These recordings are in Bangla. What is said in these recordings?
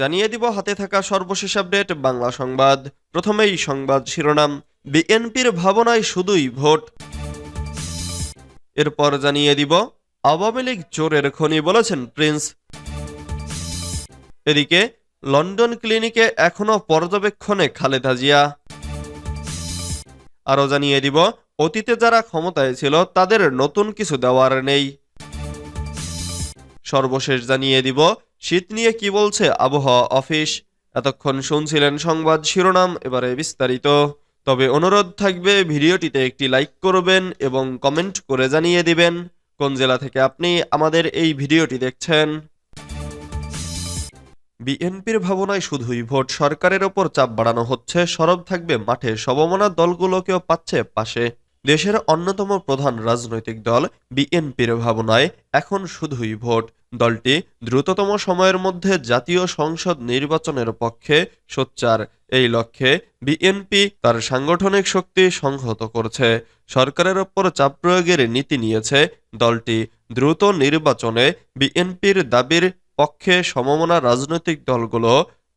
জানিয়ে দিব হাতে থাকা সর্বশেষ আপডেট, বাংলা সংবাদ। প্রথমেই সংবাদ শিরোনাম, বিএনপির ভাবনায় শুধুই ভোট। এরপর জানিয়ে দিব, আওয়ামী লীগ চোরের খনি বলেছেন প্রিন্স। এদিকে, লন্ডন ক্লিনিকে এখনও পর্যবেক্ষণে খালেদা জিয়া। আরও জানিয়ে দিব, অতীতে যারা ক্ষমতায় ছিল, তাদের নতুন কিছু দেওয়ার নেই। সর্বশেষ জানিয়ে দিব শীত নিয়ে কি বলছে আবহাওয়া অফিস? এতক্ষণ শুনছিলেন সংবাদ শিরোনাম, এবারে বিস্তারিত। তবে অনুরোধ থাকবে, ভিডিওটিতে একটি লাইক করবেন এবং কমেন্ট করে জানিয়ে দিবেন কোন জেলা থেকে আপনি আমাদের এই ভিডিওটি দেখছেন। বিএনপির ভাবনায় শুধুই ভোট সরকারের ওপর চাপ বাড়ানো হচ্ছে, সরব থাকবে মাঠে সমমনা দলগুলোকেও পাচ্ছে পাশে। দেশের অন্যতম প্রধান রাজনৈতিক দল বিএনপির ভাবনায় এখন শুধুই ভোট। দলটি দ্রুততম সময়ের মধ্যে জাতীয় সংসদ নির্বাচনের পক্ষে সোচ্চার। এই লক্ষ্যে বিএনপি তার সাংগঠনিক শক্তি সংহত করছে। সরকারের ওপর চাপ প্রয়োগের নীতি নিয়েছে। দলটি দ্রুত নির্বাচনে বিএনপির দাবির পক্ষে সমমনা রাজনৈতিক দলগুলো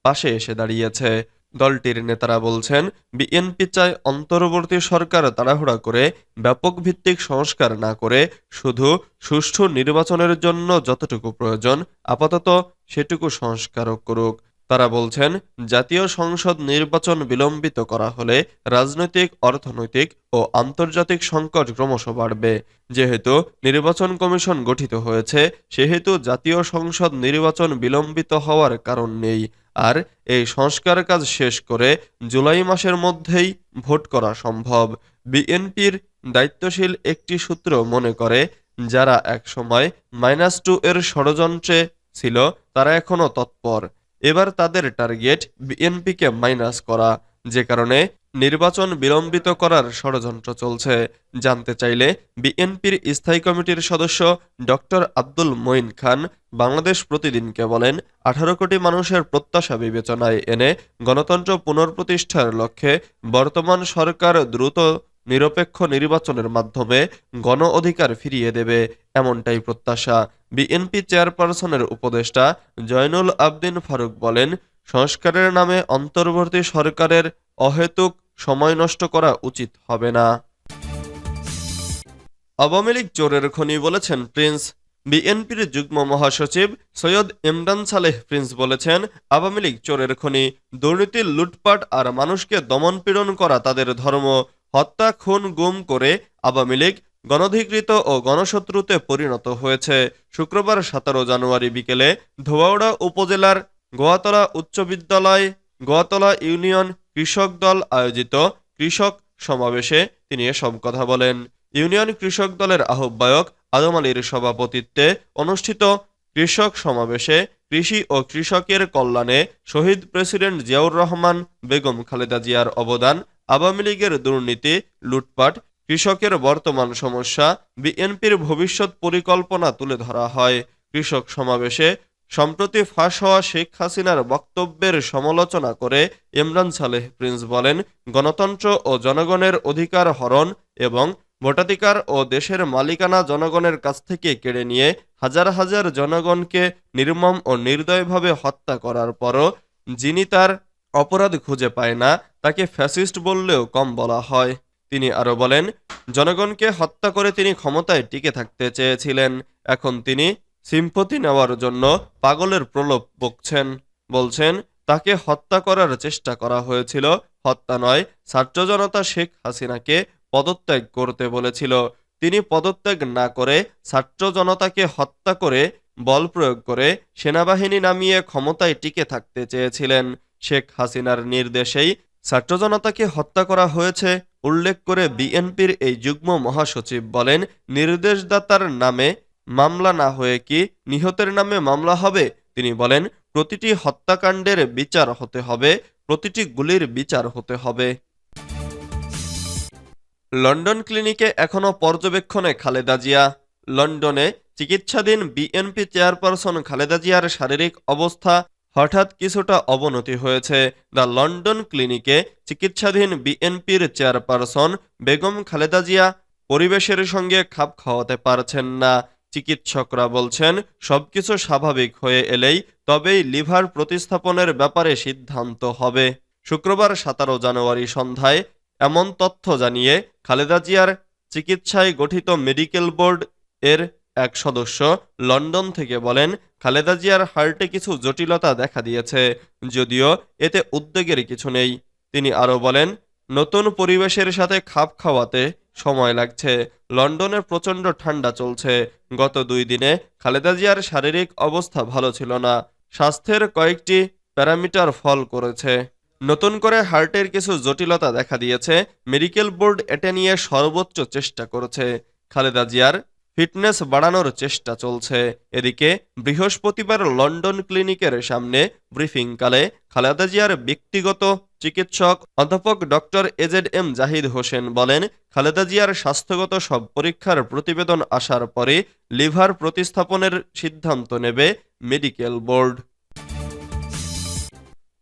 পাশে এসে দাঁড়িয়েছে। দলটির নেতারা বলছেন, বিএনপি চায় অন্তর্বর্তী সরকার তাড়াহুড়া করে ব্যাপক ভিত্তিক সংস্কার না করে, শুধু সুষ্ঠু নির্বাচনের জন্য যতটুকু প্রয়োজন, আপাতত সেটুকু সংস্কার করুক। তারা বলছেন, জাতীয় সংসদ নির্বাচন বিলম্বিত করা হলে রাজনৈতিক, অর্থনৈতিক ও আন্তর্জাতিক সংকট ক্রমশ বাড়বে। যেহেতু নির্বাচন কমিশন গঠিত হয়েছে, সেহেতু জাতীয় সংসদ নির্বাচন বিলম্বিত হওয়ার কারণ নেই। আর এই সংস্কার কাজ শেষ করে জুলাই মাসের মধ্যেই ভোট করা সম্ভব। বিএনপির দায়িত্বশীল একটি সূত্র মনে করে, যারা একসময় মাইনাস টু এর ষড়যন্ত্রে ছিল, তারা এখনও তৎপর। এবার তাদের টার্গেট বিএনপিকে মাইনাস করা, যে কারণে নির্বাচন বিলম্বিত করার ষড়যন্ত্র চলছে। জানতে চাইলে বিএনপির স্থায়ী কমিটির সদস্য ডক্টর আব্দুল মঈন খান বাংলাদেশ প্রতিদিনকে বলেন, আঠারো কোটি মানুষের প্রত্যাশা বিবেচনায় এনে গণতন্ত্র পুনঃপ্রতিষ্ঠার লক্ষ্যে বর্তমান সরকার দ্রুত নিরপেক্ষ নির্বাচনের মাধ্যমে গণ অধিকার ফিরিয়ে দেবে এমনটাই প্রত্যাশা। বিএনপি চেয়ারপারসনের উপদেষ্টা জয়নুল আবদিন ফারুক বলেন, সংস্কারের নামে অন্তর্বর্তী সরকারের অহেতুক সময় নষ্ট করা উচিত হবে না। আওয়ামী লীগ চোরের খনি বলেছেন প্রিন্স। বিএনপির যুগ্ম মহাসচিব সৈয়দ ইমরান সালেহ প্রিন্স বলেছেন, আওয়ামী লীগ চোরের খনি, দুর্নীতি, লুটপাট আর মানুষকে দমনপীড়ন করা তাদের ধর্ম, হত্যা, খুন, গুম করে আওয়ামী লীগ গণধিকৃত ও গণশত্রুতে পরিণত হয়েছে। শুক্রবার সতেরো জানুয়ারি বিকেলে ধোয়াউড়া উপজেলার গোয়াতলা উচ্চ বিদ্যালয়, গোয়াতলা ইউনিয়ন কৃষক দল আয়োজিত কৃষক সমাবেশে তিনি এসব কথা বলেন। ইউনিয়ন কৃষক দলের আহ্বায়ক আদম আলীর সভাপতিত্বে অনুষ্ঠিত কৃষক সমাবেশে কৃষি ও কৃষকের কল্যাণে শহীদ প্রেসিডেন্ট জিয়াউর রহমান, বেগম খালেদা জিয়ার অবদান, আওয়ামী লীগের দুর্নীতি, লুটপাট, কৃষকের বর্তমান সমস্যা, বিএনপির ভবিষ্যৎ পরিকল্পনা তুলে ধরা হয়। কৃষক সমাবেশে সম্প্রতি ফাঁস হওয়া শেখ হাসিনার বক্তব্যের সমালোচনা করে ইমরান সালেহ প্রিন্স বলেন, গণতন্ত্র ও জনগণের অধিকার হরণ এবং ভোটাধিকার ও দেশের মালিকানা জনগণের কাছ থেকে কেড়ে নিয়ে হাজার হাজার জনগণকে নির্মম ও নির্দয়ভাবে হত্যা করার পরও যিনি তার অপরাধ খুঁজে পায় না, তাকে ফ্যাসিস্ট বললেও কম বলা হয়। তিনি আরও বলেন, জনগণকে হত্যা করে তিনি ক্ষমতায় টিকে থাকতে চেয়েছিলেন। এখন তিনি সিম্পতি নেওয়ার জন্য পাগলের প্রলোভ বকছেন বলছেন, তাকে হত্যা করার চেষ্টা করা হয়েছিল। হত্যা নয় ছাত্র জনতা শেখ হাসিনাকে পদত্যাগ করতে বলেছিল। তিনি পদত্যাগ না করে ছাত্র জনতাকে হত্যা করে বল প্রয়োগ করে সেনাবাহিনী নামিয়ে ক্ষমতায় টিকে থাকতে চেয়েছিলেন। শেখ হাসিনার নির্দেশেই ছাত্র জনতাকে হত্যা করা হয়েছে, উল্লেখ করে বিএনপির এই যুগ্ম মহাসচিব বলেন, নির্দেশদাতার নামে মামলা না হয়ে কি নিহতের নামে মামলা হবে? তিনি বলেন, প্রতিটি হত্যাকাণ্ডের বিচার হতে হবে, প্রতিটি গুলির বিচার হতে হবে। লন্ডন ক্লিনিকে এখনও পর্যবেক্ষণে খালেদা জিয়া। লন্ডনে চিকিৎসাধীন বিএনপি চেয়ারপারসন খালেদা জিয়ার শারীরিক অবস্থা হঠাৎ কিছুটা অবনতি হয়েছে। দ্য লন্ডন ক্লিনিকে চিকিৎসাধীন বিএনপির চেয়ারপারসন বেগম খালেদা জিয়া পরিবেশের সঙ্গে খাপ খাওয়াতে পারছেন না। চিকিৎসকরা বলছেন, সবকিছু স্বাভাবিক হয়ে এলেই তবেই লিভার প্রতিস্থাপনের ব্যাপারে সিদ্ধান্ত হবে। শুক্রবার সতেরো জানুয়ারি সন্ধ্যায় এমন তথ্য জানিয়ে খালেদা জিয়ার চিকিৎসায় গঠিত মেডিকেল বোর্ড এর এক সদস্য লন্ডন থেকে বলেন, খালেদা জিয়ার হার্টে কিছু জটিলতা দেখা দিয়েছে, যদিও এতে উদ্বেগের কিছু নেই। তিনি আরও বলেন নতুন পরিবেশের সাথে খাপ খাওয়াতে সময় লাগছে। লন্ডনে প্রচণ্ড ঠান্ডা চলছে। গত দুই দিনে খালেদা জিয়ার শারীরিক অবস্থা ভালো ছিল না। স্বাস্থ্যের কয়েকটি প্যারামিটার ফল করেছে। নতুন করে হার্টের কিছু জটিলতা দেখা দিয়েছে। মেডিকেল বোর্ড এটা নিয়ে সর্বোচ্চ চেষ্টা করেছে। খালেদা জিয়ার ফিটনেস বাড়ানোর চেষ্টা চলছে। এদিকে বৃহস্পতিবার লন্ডন ক্লিনিকের সামনে ব্রিফিংকালে খালেদা জিয়ার ব্যক্তিগত চিকিৎসক অধ্যাপক doctor AZ M Zahid Hossain বলেন, খালেদা জিয়ার স্বাস্থ্যগত সব পরীক্ষার প্রতিবেদন আসার পরে লিভার প্রতিস্থাপনের সিদ্ধান্ত নেবে মেডিকেল বোর্ড।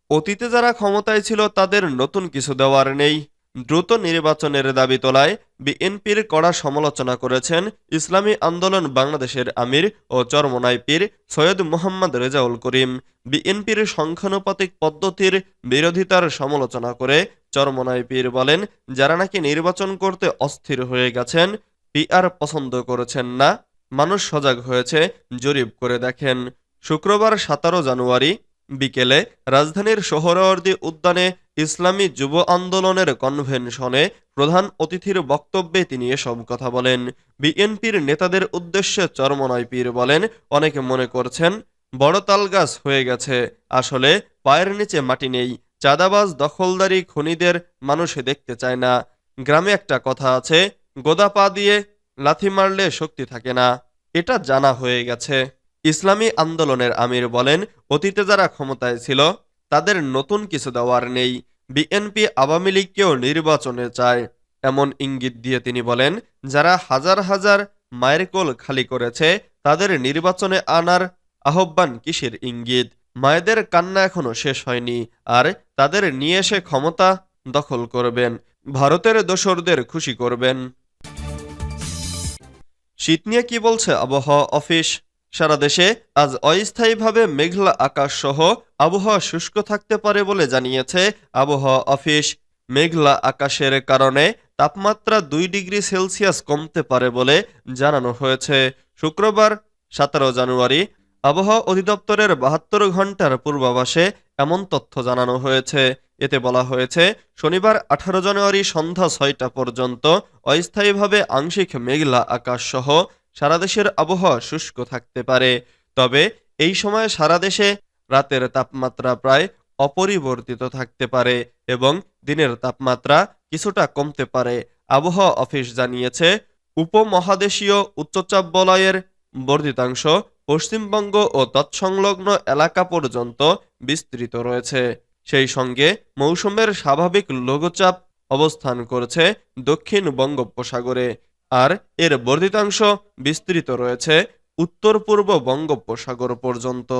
অতীতে যারা ক্ষমতায় ছিল তাদের নতুন কিছু দেওয়ার নেই। দ্রুত নির্বাচনের দাবি তোলায় বিএনপির কড়া সমালোচনা করেছেন ইসলামী আন্দোলন বাংলাদেশের আমির ও চরমনাই পীর সৈয়দ মোহাম্মদ রেজাউল করিম। বিএনপির সংখ্যানুপাতিক পদ্ধতির বিরোধিতার সমালোচনা করে চরমনাই পীর বলেন, যারা নাকি নির্বাচন করতে অস্থির হয়ে গেছেন, পিআর পছন্দ করেছেন না। মানুষ সজাগ হয়েছে, জরিপ করে দেখেন। শুক্রবার সতেরো জানুয়ারি বিকেলে রাজধানীর সোহরাওয়ার্দী উদ্যানে ইসলামী যুব আন্দোলনের কনভেনশনে প্রধান অতিথির বক্তব্যে তিনি এসব কথা বলেন। বিএনপির নেতাদের উদ্দেশ্যে চরমনয় পীর বলেন, অনেকে মনে করছেন বড় তালগাছ হয়ে গেছে। আসলে পায়ের নিচে মাটি নেই। চাঁদাবাজ, দখলদারি খনিদের মানুষে দেখতে চায় না। গ্রামে একটা কথা আছে, গোদা পা দিয়ে লাথি মারলে শক্তি থাকে না। এটা জানা হয়ে গেছে। ইসলামী আন্দোলনের আমির বলেন, অতীতে যারা ক্ষমতায় ছিল তাদের নতুন কিছু দেওয়ার নেই। বিএনপি আওয়ামী লীগকেও নির্বাচনে চায়, এমন ইঙ্গিত দিয়ে তিনি বলেন, যারা হাজার হাজার মায়ের কোল খালি করেছে, তাদের নির্বাচনে আনার আহ্বান কিসের ইঙ্গিত? মায়েদের কান্না এখনও শেষ হয়নি, আর তাদের নিয়ে এসে ক্ষমতা দখল করবেন, ভারতের দোসরদের খুশি করবেন। শীত নিয়ে কি বলছে আবহাওয়া অফিস? সারা দেশে আজ অস্থায়ীভাবে মেঘলা আকাশ সহ আবহাওয়া শুষ্ক থাকতে পারে বলে জানিয়েছে আবহাওয়া অফিস। মেঘলা আকাশের কারণে তাপমাত্রা দুই ডিগ্রি সেলসিয়াস কমতে পারে বলে জানানো হয়েছে। শুক্রবার সতেরো জানুয়ারি আবহাওয়া অধিদপ্তরের বাহাত্তর ঘণ্টার পূর্বাভাসে এমন তথ্য জানানো হয়েছে। এতে বলা হয়েছে, শনিবার আঠারো জানুয়ারি সন্ধ্যা ছয়টা পর্যন্ত অস্থায়ীভাবে আংশিক মেঘলা আকাশ সহ সারা দেশের আবহাওয়া শুষ্ক থাকতে পারে। তবে এই সময় সারা দেশে রাতের তাপমাত্রা প্রায় অপরিবর্তিত থাকতে পারে এবং দিনের তাপমাত্রা কিছুটা কমতে পারে, আবহাওয়া অফিস জানিয়েছে। উপমহাদেশীয় উচ্চচাপ বলয়ের বর্ধিতাংশ পশ্চিমবঙ্গ ও তৎসংলগ্ন এলাকা পর্যন্ত বিস্তৃত রয়েছে। সেই সঙ্গে মৌসুমের স্বাভাবিক লঘুচাপ অবস্থান করছে দক্ষিণ বঙ্গোপসাগরে। আর এর বর্ধিতাংশ বিস্তৃত রয়েছে উত্তর পূর্ব বঙ্গোপসাগর পর্যন্ত।